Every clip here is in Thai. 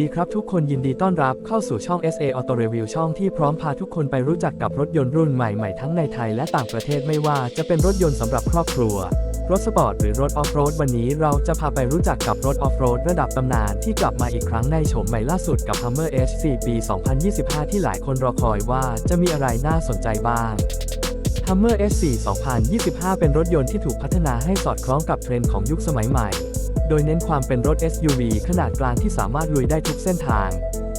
ดีครับทุกคนยินดีต้อนรับเข้าสู่ช่อง SA Auto Review ช่องที่พร้อมพาทุกคนไปรู้จักกับรถยนต์รุ่นใหม่ๆ ทั้งในไทยและต่างประเทศไม่ว่าจะเป็นรถยนต์สำหรับครอบครัว รถสปอร์ตหรือรถออฟโรดวันนี้เราจะพาไปรู้จักกับรถออฟโรดระดับตำนานที่กลับมาอีกครั้งในโฉมใหม่ล่าสุดกับ Hummer H4 ปี 2025 ที่หลายคนรอคอยว่าจะมีอะไรน่าสนใจบ้าง Hummer S4 2025 เป็นรถยนต์ที่ถูกพัฒนาให้สอดคล้องกับเทรนด์ของยุคสมัยใหม่ โดยเน้นความเป็นรถ SUV ขนาดกลางที่สามารถลุยได้ทุกเส้นทาง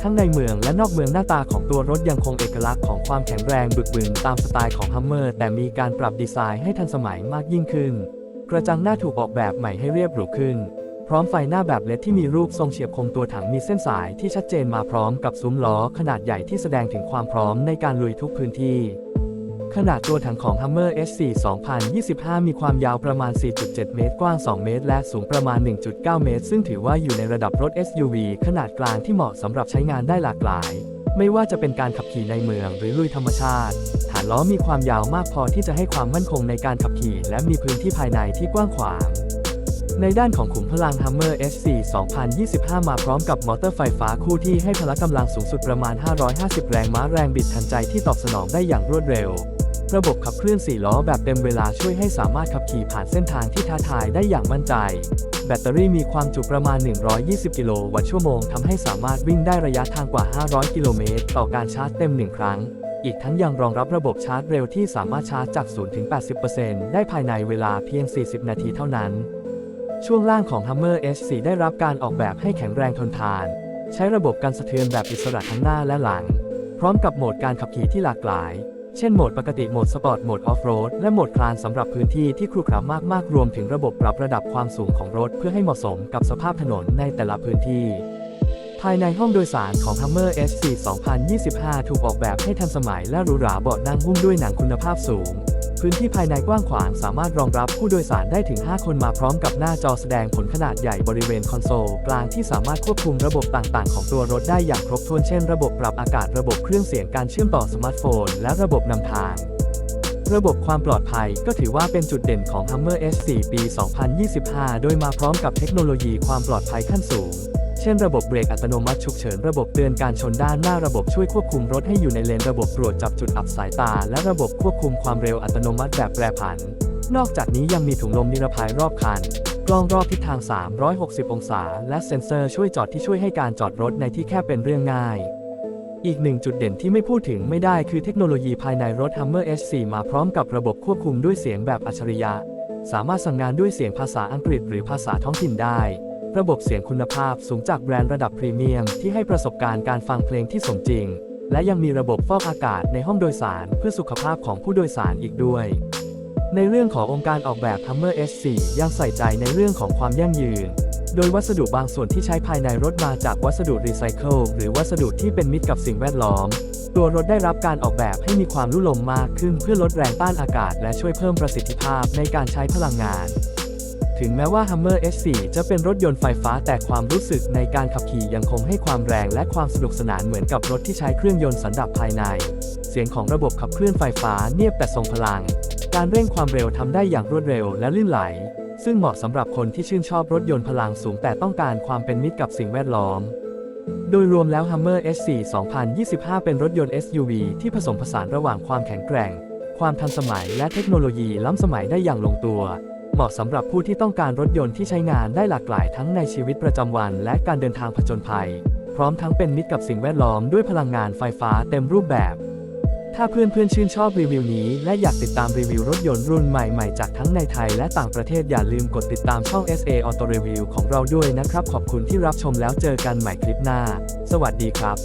ทั้งในเมืองและนอกเมืองหน้าตาของตัวรถยังคงเอกลักษณ์ของความแข็งแรงบึกบึนตามสไตล์ของ Hummer แต่มีการปรับดีไซน์ให้ทันสมัยมากยิ่งขึ้น กระจังหน้าถูกออกแบบใหม่ให้เรียบหรูขึ้น พร้อมไฟหน้าแบบเลดที่มีรูปทรงเฉียบคมตัวถังมีเส้นสายที่ชัดเจนมาพร้อมกับซุ้มล้อขนาดใหญ่ที่แสดงถึงความพร้อมในการลุยทุกพื้นที่ ขนาดตัวถังของ Hummer S4 2025 มีความยาวประมาณ 4.7 เมตร กว้าง 2 เมตร และสูงประมาณ 1.9 เมตร ซึ่งถือว่าอยู่ในระดับรถ SUV ขนาดกลางที่เหมาะสำหรับใช้งานได้หลากหลาย ไม่ว่าจะเป็นการขับขี่ในเมืองหรือลุยธรรมชาติ ฐานล้อมีความยาวมากพอที่จะให้ความมั่นคงในการขับขี่ และมีพื้นที่ภายในที่กว้างขวางในด้านของขุมพลัง Hummer S4 2025 มาพร้อมกับมอเตอร์ไฟฟ้าคู่ที่ให้พละกำลังสูงสุดประมาณ 550 แรงม้าแรงบิดทันใจที่ตอบสนองได้อย่างรวดเร็ว ระบบขับเคลื่อน 4 ล้อแบบเต็มเวลาช่วยให้สามารถขับขี่ผ่านเส้นทางที่ท้าทายได้อย่างมั่นใจ แบตเตอรี่มีความจุประมาณ 120 กิโลวัตต์ชั่วโมงทำให้สามารถวิ่งได้ระยะทางกว่า 500 กิโลเมตร ต่อการชาร์จเต็ม 1 ครั้ง อีกทั้งยังรองรับระบบชาร์จเร็วที่สามารถชาร์จจาก 0 ถึง 80%ได้ภายในเวลาเพียง 40 นาทีเท่านั้น ช่วงล่างของ Hummer S4 ได้รับการออกแบบให้แข็งแรงทนทาน ใช้ระบบการสะเทือนแบบอิสระทั้งหน้าและหลัง พร้อมกับโหมดการขับขี่ที่หลากหลาย เช่นโหมดปกติโหมดสปอร์ตโหมดออฟโรดและโหมดคลานสำหรับพื้นที่ที่ครุขระมากๆ รวมถึงระบบปรับระดับความสูงของรถเพื่อให้เหมาะสมกับสภาพถนนในแต่ละพื้นที่ ภายในห้องโดยสารของ Hummer S4 2025 ถูกออกแบบให้ทันสมัยและหรูหราเบาะนั่งหุ้มด้วยหนังคุณภาพสูง พื้นที่ภายในกว้างขวางสามารถรองรับผู้โดยสารได้ถึง 5 คนมาพร้อมกับหน้าจอแสดงผลขนาดใหญ่บริเวณคอนโซลกลางที่สามารถควบคุมระบบต่างๆ ของตัวรถได้อย่างครบถ้วนเช่น ระบบปรับอากาศระบบเครื่องเสียงการเชื่อมต่อสมาร์ทโฟน และระบบนำทางระบบความปลอดภัยก็ถือว่าเป็นจุดเด่นของ Hummer S4 ปี 2025 โดยมาพร้อมกับเทคโนโลยีความปลอดภัยขั้นสูง เช่นระบบเบรกอัตโนมัติฉุกเฉินระบบเตือนการชนด้านหน้าระบบช่วยควบคุมรถให้อยู่ในเลนระบบตรวจจับจุดอับสายตา และระบบควบคุมความเร็วอัตโนมัติแบบแปรผัน นอกจากนี้ยังมีถุงลมนิรภัยรอบคัน กล้องรอบทิศทาง 360 องศา และเซ็นเซอร์ช่วยจอดที่ช่วยให้การจอดรถในที่แคบเป็นเรื่องง่ายอีกหนึ่งจุดเด่นที่ไม่พูดถึงไม่ได้คือเทคโนโลยีภายในรถ Hummer S4 มาพร้อมกับระบบควบคุมด้วยเสียงแบบอัจฉริยะ สามารถสั่งงานด้วยเสียงภาษาอังกฤษหรือภาษาท้องถิ่นได้ ระบบเสียงคุณภาพสูงจากแบรนด์ระดับพรีเมียมที่ให้ประสบการณ์การฟังเพลงที่สมจริง และยังมีระบบฟอกอากาศในห้องโดยสารเพื่อสุขภาพของผู้โดยสารอีกด้วย ในเรื่องขององค์การออกแบบ Hummer S4 ยังใส่ใจในเรื่องของความยั่งยืน โดยวัสดุบางส่วนที่ใช้ภายในรถมาจากวัสดุรีไซเคิลหรือวัสดุที่เป็นมิตรกับสิ่งแวดล้อม ตัวรถได้รับการออกแบบให้มีความรุ่ลมมากขึ้นเพื่อลดแรงต้านอากาศ และช่วยเพิ่มประสิทธิภาพในการใช้พลังงาน ถึงแม้ว่า Hummer S4 จะเป็นรถยนต์ไฟฟ้าแต่ความรู้สึกในการขับขี่ยังคงให้ความแรงและความสนุกสนานเหมือนกับรถที่ใช้เครื่องยนต์สันดาปภายใน เสียงของระบบขับเคลื่อนไฟฟ้าเนียบแต่ทรงพลัง การเร่งความเร็วทำได้อย่างรวดเร็วและลื่นไหล ซึ่งเหมาะสำหรับคนที่ชื่นชอบรถยนต์พลังสูงแต่ต้องการความเป็นมิตรกับสิ่งแวดล้อม โดยรวมแล้ว Hummer S4 2025 เป็นรถยนต์ SUV ที่ผสมผสานระหว่างความแข็งแกร่ง ความทันสมัยและเทคโนโลยีล้ำสมัยได้อย่างลงตัว เหมาะสำหรับผู้ที่ต้องการรถยนต์ที่ใช้งานได้หลากหลายทั้งในชีวิตประจำวันและการเดินทางผจญภัย พร้อมทั้งเป็นมิตรกับสิ่งแวดล้อมด้วยพลังงานไฟฟ้าเต็มรูปแบบ ถ้าเพื่อนๆชื่นชอบรีวิวนี้และอยากติดตามรีวิวรถยนต์รุ่นใหม่ๆ จากทั้งในไทยและต่างประเทศอย่าลืมกดติดตามช่อง SA Auto Review ของเราด้วยนะครับ ขอบคุณที่รับชมแล้วเจอกันใหม่คลิปหน้า สวัสดีครับ